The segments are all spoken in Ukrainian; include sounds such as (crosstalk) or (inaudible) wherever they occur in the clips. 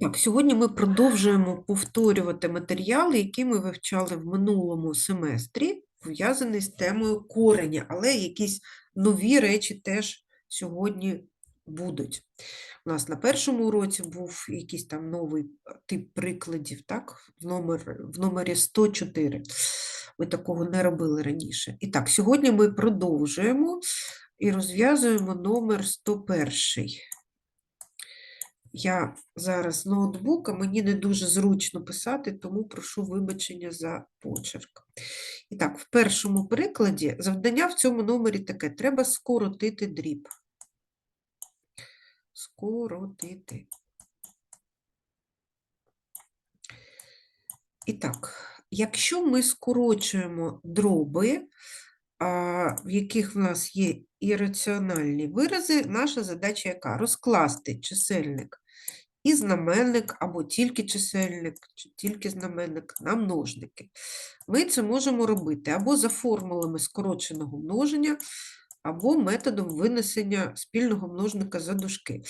Так, сьогодні ми продовжуємо повторювати матеріали, які ми вивчали в минулому семестрі, пов'язані з темою кореня, але якісь нові речі теж сьогодні будуть. У нас на першому уроці був якийсь там новий тип прикладів, так, в, номер, в номері 104. Ми такого не робили раніше. І так, сьогодні ми продовжуємо і розв'язуємо номер 101. Я зараз з ноутбука, мені не дуже зручно писати, тому прошу вибачення за почерк. І так, в першому прикладі завдання в цьому номері таке: треба скоротити дріб. Скоротити. І так, якщо ми скорочуємо дроби, в яких в нас є ірраціональні вирази, наша задача яка? Розкласти чисельник і знаменник, або тільки чисельник, чи тільки знаменник на множники. Ми це можемо робити або за формулами скороченого множення, або методом винесення спільного множника за дужки.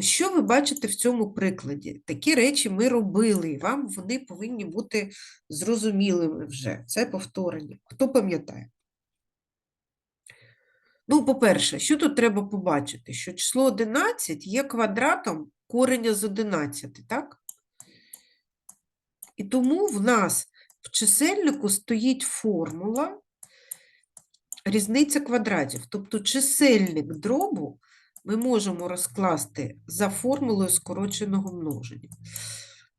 Що ви бачите в цьому прикладі? Такі речі ми робили, і вам вони повинні бути зрозумілими вже. Це повторення. Хто пам'ятає? Ну, по-перше, що тут треба побачити? Що число 11 є квадратом кореня з 11, так? І тому в нас в чисельнику стоїть формула різниця квадратів. Тобто чисельник дробу ми можемо розкласти за формулою скороченого множення.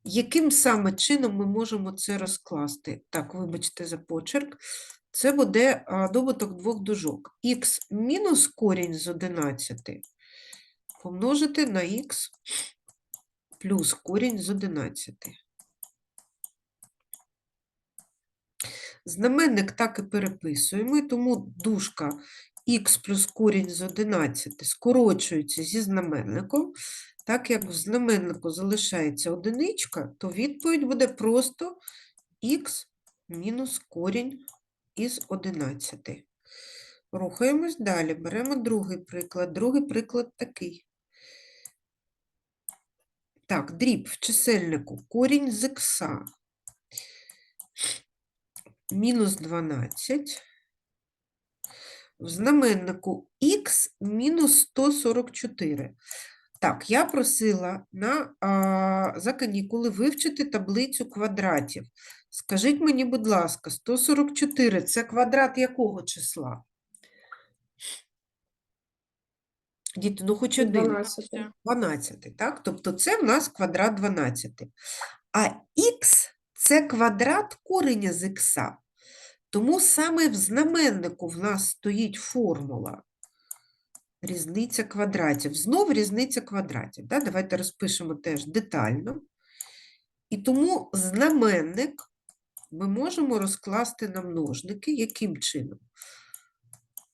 Яким саме чином ми можемо це розкласти? Так, вибачте за почерк. Це буде добуток двох дужок. х мінус корінь з 11 помножити на х плюс корінь з 11. Знаменник так і переписуємо, тому дужка х плюс корінь з 11 скорочується зі знаменником. Так як в знаменнику залишається одиничка, то відповідь буде просто х мінус корінь із 11. Рухаємось далі. Беремо другий приклад. Другий приклад такий. Так, дріб в чисельнику корінь з х мінус 12. В знаменнику х мінус 144. Так, я просила на, а, за канікули вивчити таблицю квадратів. Скажіть мені, будь ласка, 144 це квадрат якого числа? Діти, ну хоч один. 12. 12, так? Тобто це в нас квадрат 12. А х це квадрат кореня з х. Тому саме в знаменнику в нас стоїть формула різниця квадратів. Знов різниця квадратів. Да? Давайте розпишемо теж детально. І тому знаменник ми можемо розкласти на множники. Яким чином?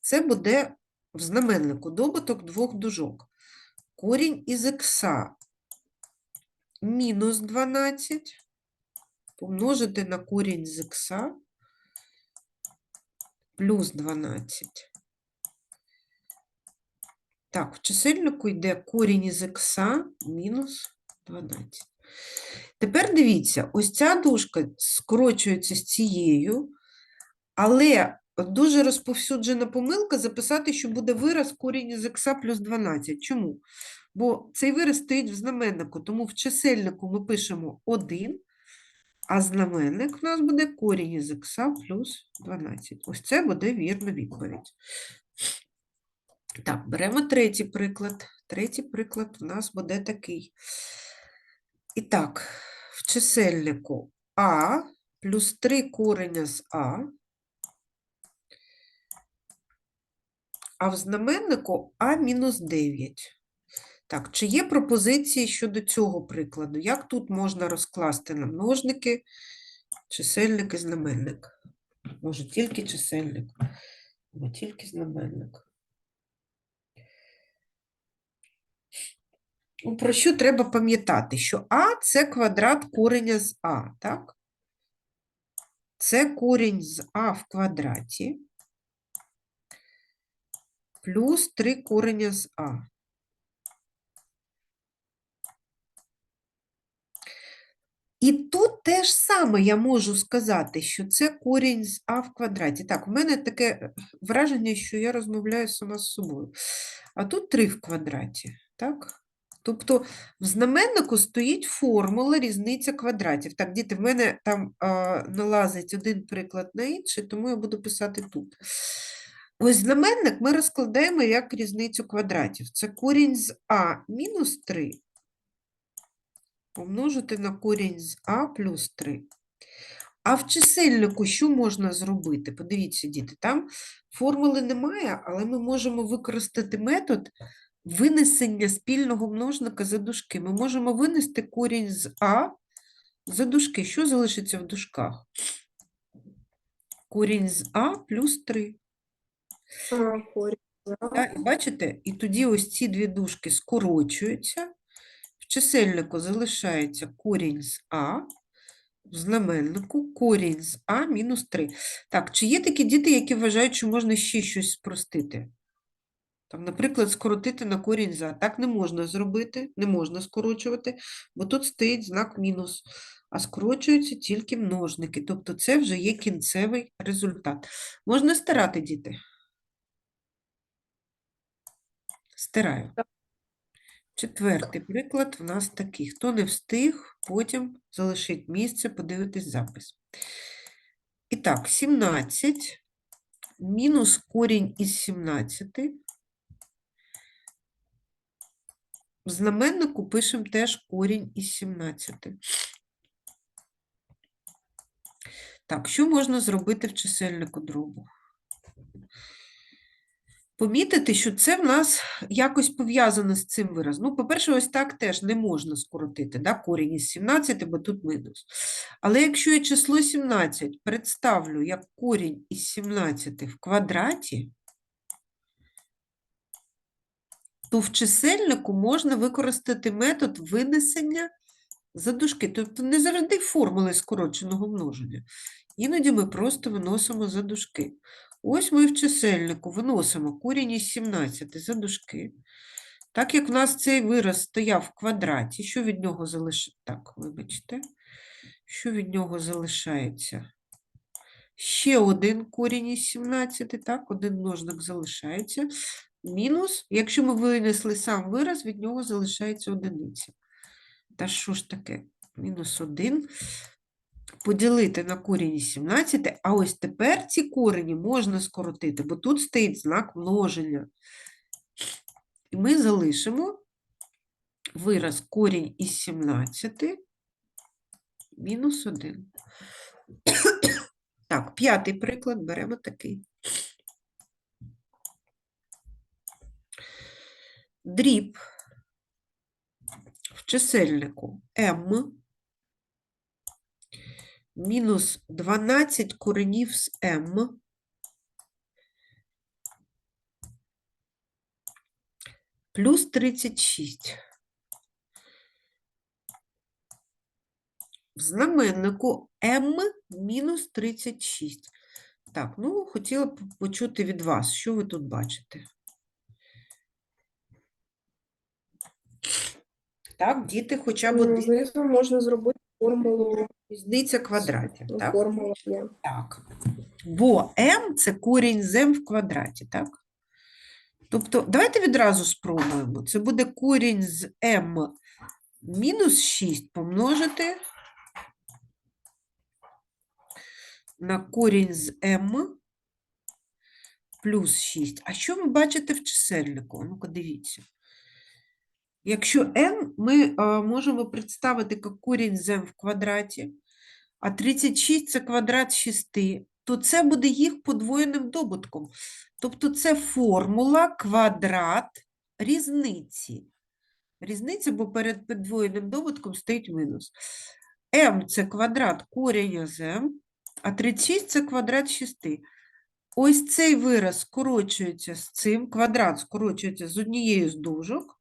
Це буде в знаменнику добуток двох дужок. Корінь із х мінус 12 помножити на корінь з х плюс 12. Так, в чисельнику йде корінь із х мінус 12. Тепер дивіться, ось ця дужка скорочується з цією, але дуже розповсюджена помилка записати, що буде вираз корінь із х плюс 12. Чому? Бо цей вираз стоїть в знаменнику, тому в чисельнику ми пишемо 1, а знаменник у нас буде корінь із х плюс 12. Ось це буде вірна відповідь. Так, беремо третій приклад. Третій приклад у нас буде такий. І так, в чисельнику А плюс 3 кореня з А, а в знаменнику А мінус 9. Так, чи є пропозиції щодо цього прикладу? Як тут можна розкласти на множники, чисельник і знаменник? Може, тільки чисельник, або тільки знаменник. Про що треба пам'ятати? Що А це квадрат кореня з А, так? Це корінь з А в квадраті плюс 3 кореня з А. І тут те ж саме я можу сказати, що це корінь з а в квадраті. Так, у мене таке е, враження, що я розмовляю сама з собою. А тут 3 в квадраті. Так? Тобто в знаменнику стоїть формула різниця квадратів. Так, діти, в мене там а, налазить один приклад на інший, тому я буду писати тут. Ось знаменник ми розкладаємо як різницю квадратів. Це корінь з а мінус 3 помножити на корінь з а плюс 3. А в чисельнику що можна зробити? Подивіться, діти, там формули немає, але ми можемо використати метод винесення спільного множника за дужки. Ми можемо винести корінь з а за дужки. Що залишиться в дужках? Корінь з а плюс 3. А, корінь. Так, і бачите? І тоді ось ці дві дужки скорочуються. В чисельнику залишається корінь з А, в знаменнику корінь з А мінус 3. Так, чи є такі діти, які вважають, що можна ще щось спростити? Там, наприклад, скоротити на корінь з А. Так не можна зробити, не можна скорочувати, бо тут стоїть знак мінус, а скорочуються тільки множники. Тобто це вже є кінцевий результат. Можна стирати, діти? Стираю. Четвертий приклад в нас такий. Хто не встиг, потім залишить місце, подивитись запис. І так, 17 мінус корінь із 17. В знаменнику пишемо теж корінь із 17. Так, що можна зробити в чисельнику дробу? Помітити, що це в нас якось пов'язано з цим виразом. Ну, по-перше, ось так теж не можна скоротити, да? корінь із 17, бо тут мінус. Але якщо я число 17 представлю як корінь із 17 в квадраті, то в чисельнику можна використати метод винесення за дужки. Тобто не завжди формули скороченого множення. Іноді ми просто виносимо за дужки. Ось ми в чисельнику виносимо корінь із 17 за дужки. Так як в нас цей вираз стояв в квадраті, що від нього залишається? Так, вибачте, що від нього залишається? Ще один корінь із 17, так, один множник залишається. Мінус, якщо ми винесли сам вираз, від нього залишається одиниця. Та що ж таке? Мінус 1 поділити на корінь із 17, а ось тепер ці корені можна скоротити, бо тут стоїть знак множення. І ми залишимо вираз корінь із 17 мінус 1. (coughs) Так, п'ятий приклад беремо такий. Дріб в чисельнику m мінус 12 коренів з m плюс 36. В знаменнику m мінус 36. Так, ну, хотіла б почути від вас, що ви тут бачите. Так, діти хоча б Ну, один Знизу можна зробити формулу. різниця квадратів. Ну, Так? формула є. Так. Бо m – це корінь з m в квадраті, так? Тобто, давайте відразу спробуємо. Це буде корінь з m мінус 6 помножити на корінь з m плюс 6. А що ви бачите в чисельнику? Ну-ка, дивіться. Якщо n ми е, можемо представити як корінь з m в квадраті, а 36 – це квадрат 6, то це буде їх подвоєним добутком. Тобто це формула квадрат різниці. Різниця, бо перед подвоєним добутком стоїть мінус. m – це квадрат кореня з m, а 36 – це квадрат 6. Ось цей вираз скорочується з цим, квадрат скорочується з однією з дужок.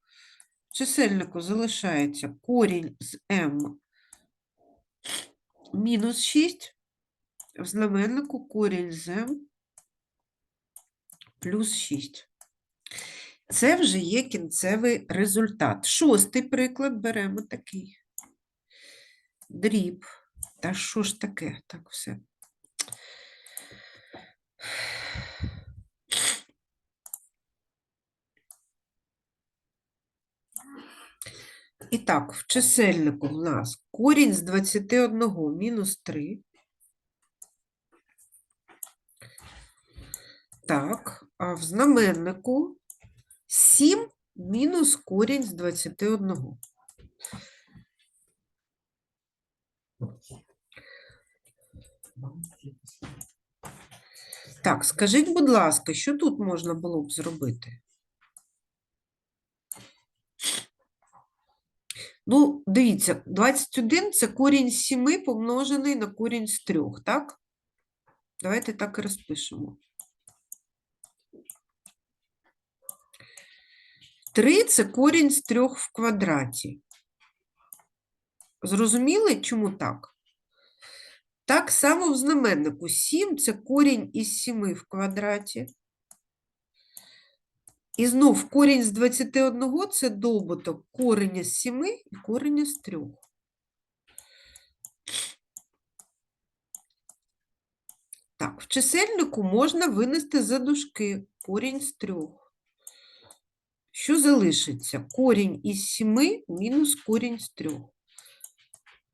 Чисельнику залишається корінь з m мінус 6, в знаменнику корінь з m плюс 6. Це вже є кінцевий результат. Шостий приклад беремо такий. дріб. Та що ж таке? Так, все. І так, в чисельнику в нас корінь з 21 мінус 3. Так, а в знаменнику 7 мінус корінь з 21. Так, скажіть, будь ласка, що тут можна було б зробити? Ну, дивіться, 21 – це корінь з 7 помножений на корінь з 3, так? Давайте так і розпишемо. 3 – це корінь з 3 в квадраті. Зрозуміли, чому так? Так само в знаменнику 7 – це корінь із 7 в квадраті. І знов корінь з 21 – це добуток кореня з 7 і кореня з 3. Так, в чисельнику можна винести за дужки корінь з 3. Що залишиться? Корінь із 7 мінус корінь з 3.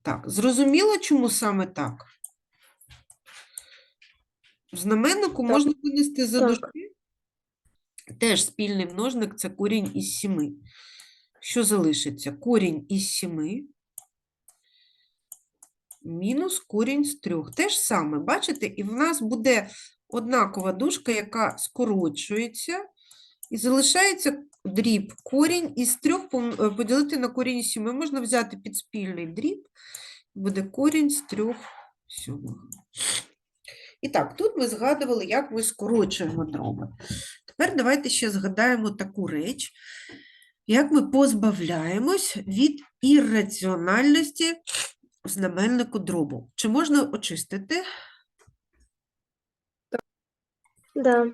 Так, зрозуміло, чому саме так? В знаменнику Так. можна винести за дужки. Теж спільний множник – це корінь із 7. Що залишиться? Корінь із 7 мінус корінь з 3. Те ж саме, бачите? І в нас буде однакова дужка, яка скорочується, і залишається дріб. Корінь із 3 е, поділити на корінь із 7. Можна взяти підспільний дріб, буде корінь з 3 сьомих. І так, тут ми згадували, як ми скорочуємо дроби. Тепер давайте ще згадаємо таку реч, як ми позбавляємось від ірраціональності в знаменнику дробу. Чи можна очистити? Да.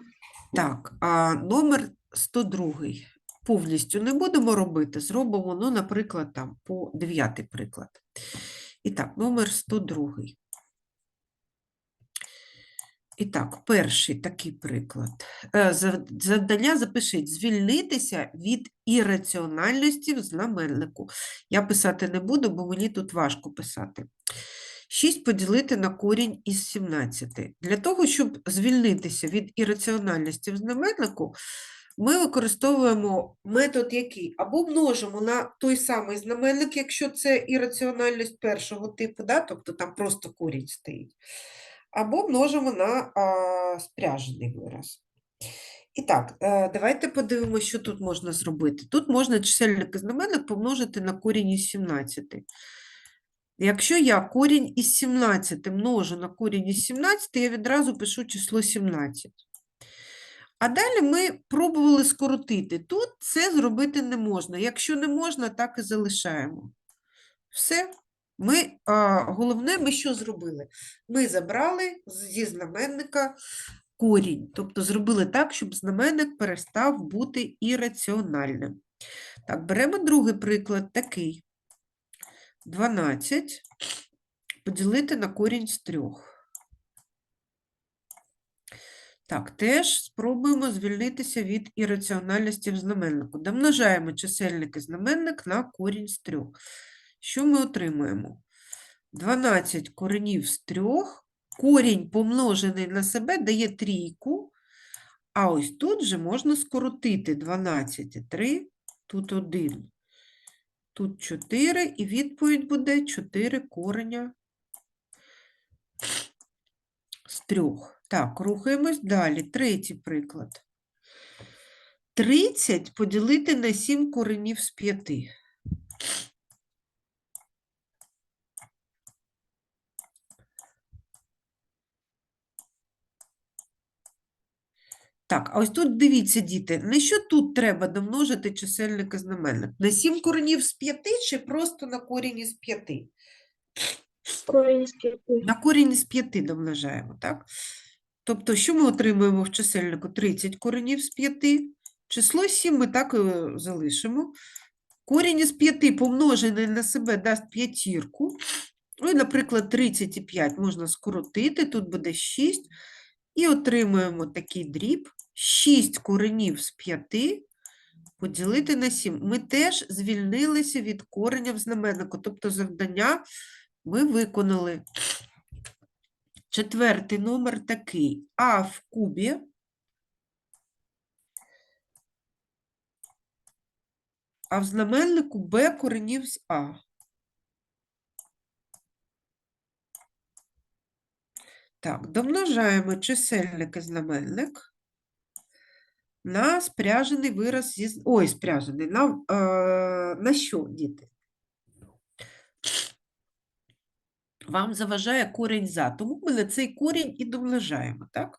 Так, а номер 102 повністю не будемо робити, зробимо, ну, наприклад, там по дев'ятий приклад. І так, номер 102. І так, перший такий приклад. Е, Завдання запишіть звільнитися від ірраціональності в знаменнику. Я писати не буду, бо мені тут важко писати. 6 поділити на корінь із 17. Для того, щоб звільнитися від ірраціональності в знаменнику, ми використовуємо метод який? Або множимо на той самий знаменник, якщо це ірраціональність першого типу, да? тобто там просто корінь стоїть, або множимо на а, спряжений вираз. І так, е, давайте подивимося, що тут можна зробити. Тут можна чисельник і знаменник помножити на корінь із 17. Якщо я корінь із 17 множу на корінь із 17, я відразу пишу число 17. А далі ми пробували скоротити. Тут це зробити не можна. Якщо не можна, так і залишаємо. Все. Ми, а, головне, ми що зробили? Ми забрали зі знаменника корінь. Тобто зробили так, щоб знаменник перестав бути ірраціональним. Так, беремо другий приклад, такий. 12 поділити на корінь з 3. Так, теж спробуємо звільнитися від ірраціональності в знаменнику. Домножаємо чисельник і знаменник на корінь з 3. Що ми отримуємо? 12 коренів з 3. Корінь помножений на себе дає трійку. А ось тут же можна скоротити 12 і 3, тут 1. Тут 4, і відповідь буде 4 кореня з 3. Так, рухаємось далі. Третій приклад. 30 поділити на 7 коренів з 5. Так, а ось тут дивіться, діти, на що тут треба домножити чисельник і знаменник? На 7 коренів з 5 чи просто на корінь із 5? Корінь з п'яти. На корінь із 5 домножаємо, так? Тобто, що ми отримуємо в чисельнику? 30 коренів з 5. Число 7 ми так і залишимо. Корінь із 5 помножений на себе дасть п'ятірку. Ну, і, наприклад, 35 можна скоротити, тут буде 6, і отримуємо такий дріб. 6 коренів з 5 поділити на 7. Ми теж звільнилися від кореня в знаменнику, тобто завдання ми виконали. Четвертий номер такий. А в кубі а в знаменнику Б коренів з А. Так, домножаємо чисельник і знаменник на спряжений вираз зі... Ой, спряжений. На, е, на що, діти? Вам заважає корінь за, тому ми на цей корінь і домножаємо, так?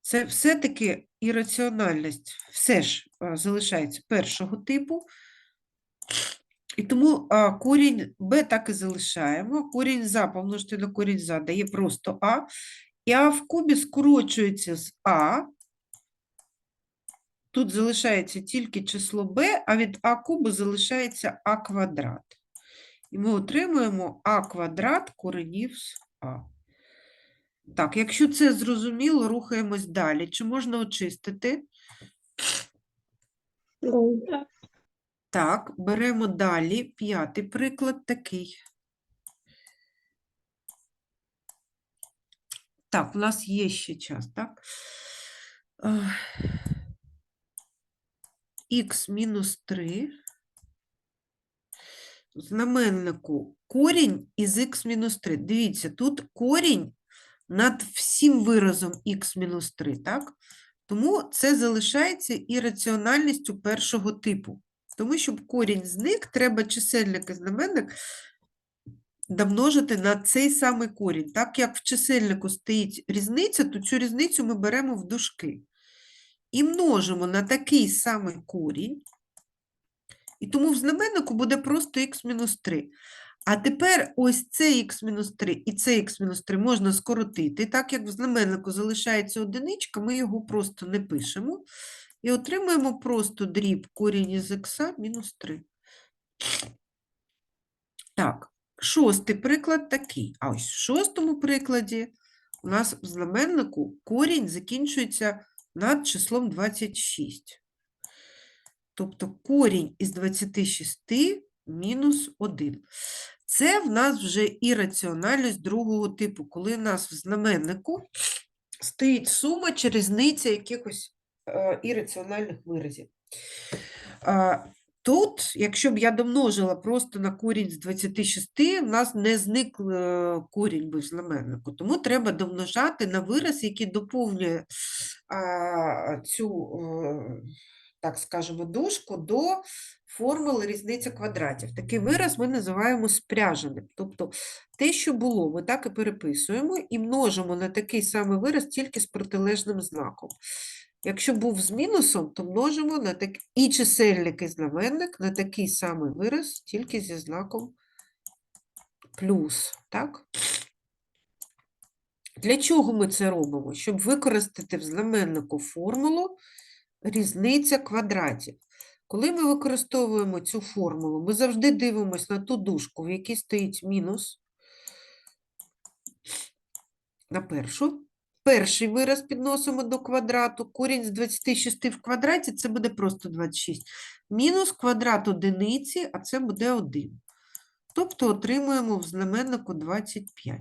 Це все-таки ірраціональність все ж е, залишається першого типу, і тому а, корінь b так і залишаємо. Корінь за помножити на корінь за дає просто а. І а в кубі скорочується з а. Тут залишається тільки число b, а від а кубу залишається а квадрат. І ми отримуємо а квадрат коренів з а. Так, якщо це зрозуміло, рухаємось далі. Чи можна очистити? Так, беремо далі. П'ятий приклад такий. Так, у нас є ще час, так? Х мінус 3. В знаменнику корінь із х мінус 3. Дивіться, тут корінь над всім виразом х мінус 3, так? Тому це залишається ірраціональністю першого типу. Тому, щоб корінь зник, треба чисельник і знаменник домножити на цей самий корінь. Так як в чисельнику стоїть різниця, то цю різницю ми беремо в дужки. І множимо на такий самий корінь. І тому в знаменнику буде просто х-3. А тепер ось це х-3 і це х-3 можна скоротити. Так як в знаменнику залишається одиничка, ми його просто не пишемо. І отримуємо просто дріб корінь із х мінус 3. Так, шостий приклад такий. А ось в шостому прикладі у нас в знаменнику корінь закінчується над числом 26. Тобто корінь із 26 мінус 1. Це в нас вже ірраціональність другого типу, коли у нас в знаменнику стоїть сума чи різниця якихось е, ірраціональних виразів. Тут, якщо б я домножила просто на корінь з 26, в нас не зник е, корінь би в знаменнику. Тому треба домножати на вираз, який доповнює а, цю, е, так скажемо, дужку до формули різниця квадратів. Такий вираз ми називаємо спряженим. Тобто те, що було, ми так і переписуємо і множимо на такий самий вираз тільки з протилежним знаком. Якщо був з мінусом, то множимо на так... і чисельник, і знаменник на такий самий вираз, тільки зі знаком плюс. Так? Для чого ми це робимо? Щоб використати в знаменнику формулу різниця квадратів. Коли ми використовуємо цю формулу, ми завжди дивимося на ту дужку, в якій стоїть мінус на першу. Перший вираз підносимо до квадрату. Корінь з 26 в квадраті це буде просто 26. Мінус квадрат одиниці, а це буде 1. Тобто отримуємо в знаменнику 25.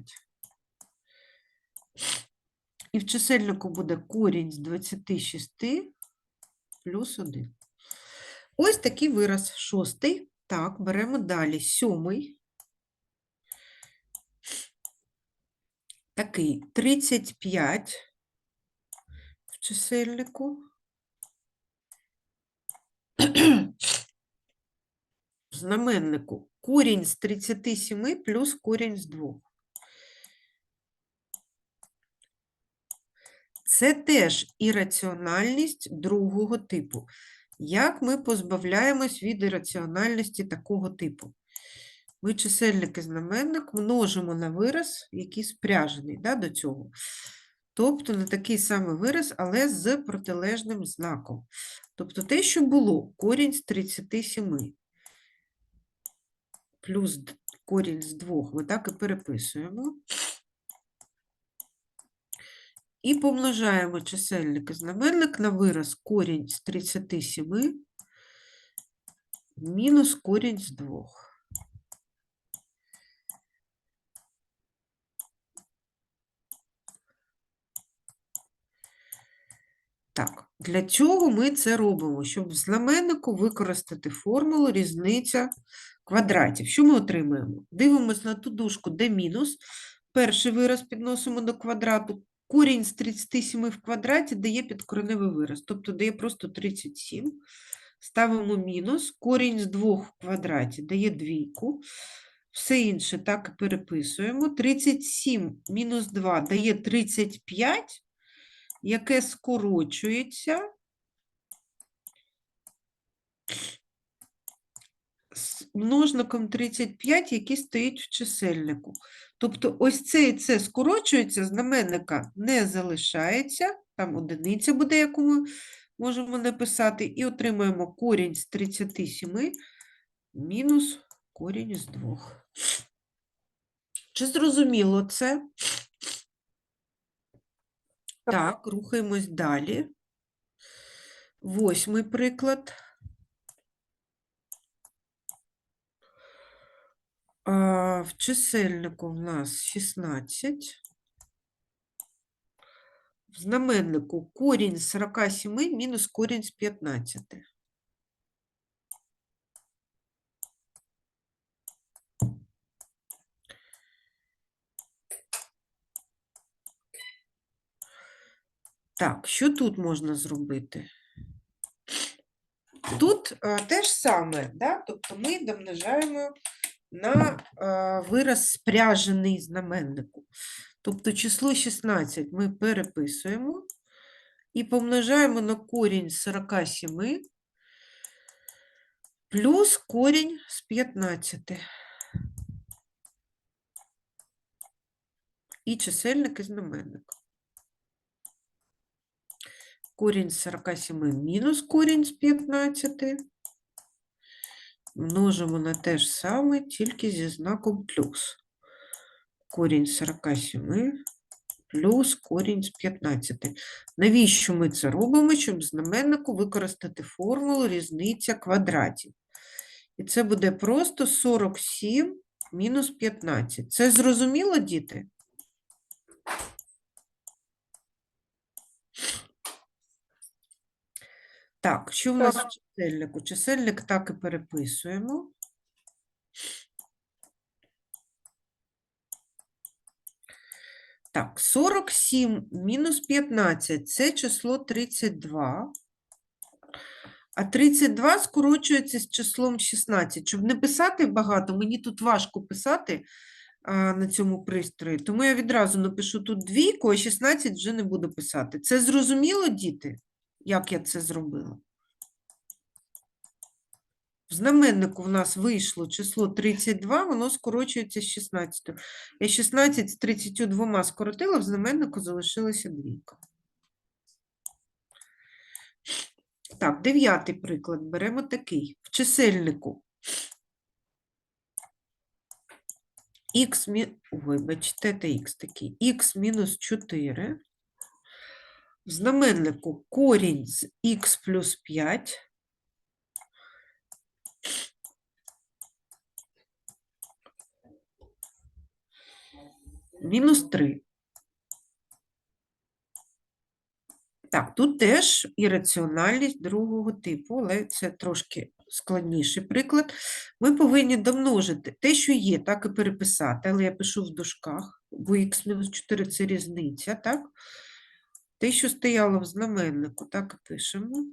І в чисельнику буде корінь з 26 плюс 1. Ось такий вираз. Шостий. Так, беремо далі. Сьомий. Такий 35 в чисельнику. Знаменнику корінь з 37 плюс корінь з 2. Це теж ірраціональність другого типу. Як ми позбавляємось від ірраціональності такого типу? Ми чисельник і знаменник множимо на вираз, який спряжений да, до цього. Тобто на такий самий вираз, але з протилежним знаком. Тобто те, що було, корінь з 37 плюс корінь з двох ми так і переписуємо. І помножаємо чисельник і знаменник на вираз корінь з 37 мінус корінь з 2. Так, для чого ми це робимо? Щоб в знаменнику використати формулу різниця квадратів. Що ми отримаємо? Дивимось на ту дужку, де мінус. Перший вираз підносимо до квадрату. Корінь з 37 в квадраті дає підкореневий вираз, тобто дає просто 37. Ставимо мінус. Корінь з 2 в квадраті дає двійку. Все інше так і переписуємо. 37 мінус 2 дає 35 яке скорочується з множником 35, який стоїть в чисельнику. Тобто ось це і це скорочується, знаменника не залишається, там одиниця буде, яку ми можемо написати, і отримаємо корінь з 37 мінус корінь з 2. Чи зрозуміло це? Так, рухаємось далі. Восьмий приклад. А, в чисельнику в нас 16. В знаменнику корінь з 47 мінус корінь з 15. Так, що тут можна зробити? Тут е, те ж саме, да? тобто ми домножаємо на е, вираз спряжений знаменнику. Тобто число 16 ми переписуємо і помножаємо на корінь з 47 плюс корінь з 15. І чисельник і знаменник. Корінь з 47 мінус корінь з 15. Множимо на те ж саме, тільки зі знаком плюс. Корінь з 47 плюс корінь з 15. Навіщо ми це робимо? Щоб в знаменнику використати формулу різниця квадратів. І це буде просто 47 мінус 15. Це зрозуміло, діти? Так, що в нас в чисельнику? Чисельник так і переписуємо. Так, 47 мінус 15 – це число 32. А 32 скорочується з числом 16. Щоб не писати багато, мені тут важко писати а, на цьому пристрої, тому я відразу напишу тут двійку, а 16 вже не буду писати. Це зрозуміло, діти, як я це зробила? В знаменнику в нас вийшло число 32, воно скорочується з 16. Я 16 з 32 скоротила, в знаменнику залишилася двійка. Так, дев'ятий приклад беремо такий. В чисельнику х, вибачте, це х такий, х мінус 4. В знаменнику корінь з х плюс 5. Мінус 3. Так, тут теж ірраціональність другого типу, але це трошки складніший приклад. Ми повинні домножити те, що є, так і переписати, але я пишу в дужках, бо х-4 це різниця, так? Те, що стояло в знаменнику, так і пишемо.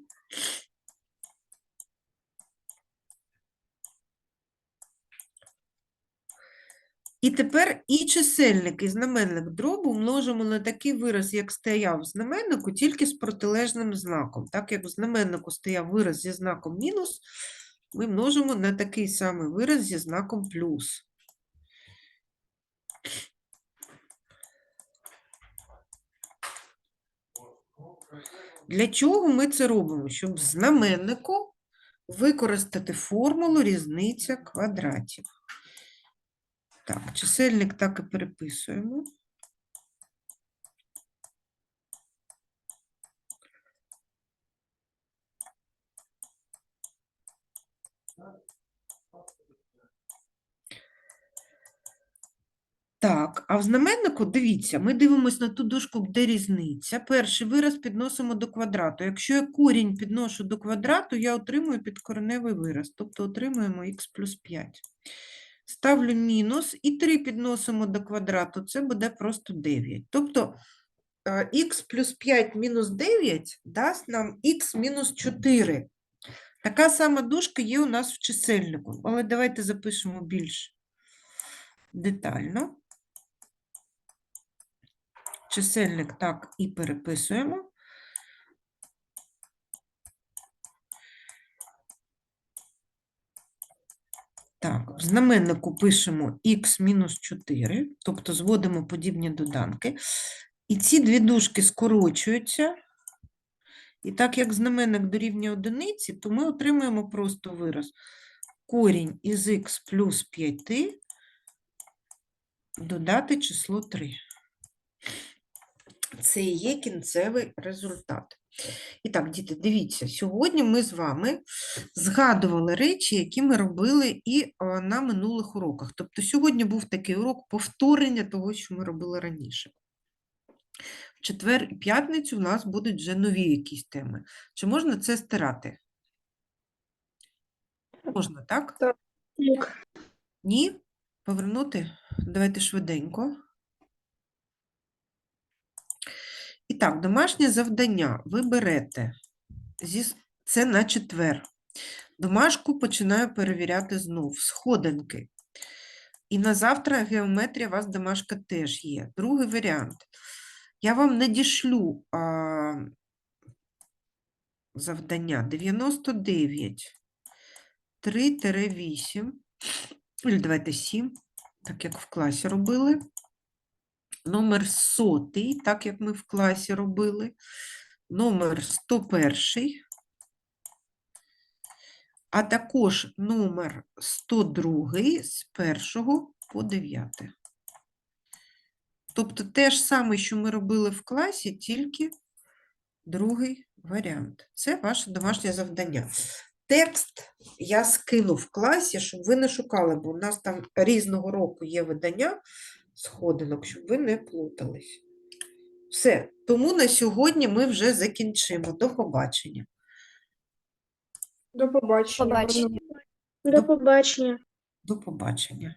І тепер і чисельник, і знаменник дробу множимо на такий вираз, як стояв в знаменнику, тільки з протилежним знаком. Так як в знаменнику стояв вираз зі знаком мінус, ми множимо на такий самий вираз зі знаком плюс. Для чого ми це робимо? Щоб в знаменнику використати формулу різниця квадратів. Так, чисельник так і переписуємо. Так, а в знаменнику, дивіться, ми дивимося на ту дужку, де різниця. Перший вираз підносимо до квадрату. Якщо я корінь підношу до квадрату, я отримую підкореневий вираз, тобто отримуємо х плюс 5. Ставлю мінус і 3 підносимо до квадрату, це буде просто 9. Тобто х плюс 5 мінус 9 дасть нам х мінус 4. Така сама дужка є у нас в чисельнику, але давайте запишемо більш детально. Чисельник так і переписуємо. Так, в знаменнику пишемо х мінус 4, тобто зводимо подібні доданки. І ці дві дужки скорочуються. І так як знаменник дорівнює одиниці, то ми отримуємо просто вираз. Корінь із х плюс 5 додати число 3. Це і є кінцевий результат. І так, діти, дивіться, сьогодні ми з вами згадували речі, які ми робили і на минулих уроках. Тобто сьогодні був такий урок повторення того, що ми робили раніше. В четвер і п'ятницю в нас будуть вже нові якісь теми. Чи можна це стирати? Можна, так? Так. Ні? Повернути? Давайте швиденько. І так, домашнє завдання ви берете. Це на четвер. Домашку починаю перевіряти знов. Сходинки. І на завтра геометрія у вас домашка теж є. Другий варіант. Я вам надішлю а, завдання 99 3-8. Или давайте 7, так як в класі робили. Номер сотий, так як ми в класі робили. Номер 101. А також номер 102 з 1 по 9. Тобто те ж саме, що ми робили в класі, тільки другий варіант. Це ваше домашнє завдання. Текст я скину в класі, щоб ви не шукали, бо у нас там різного року є видання сходинок, щоб ви не плутались. Все, тому на сьогодні ми вже закінчимо. До побачення. До побачення. Побачення. До побачення. До побачення.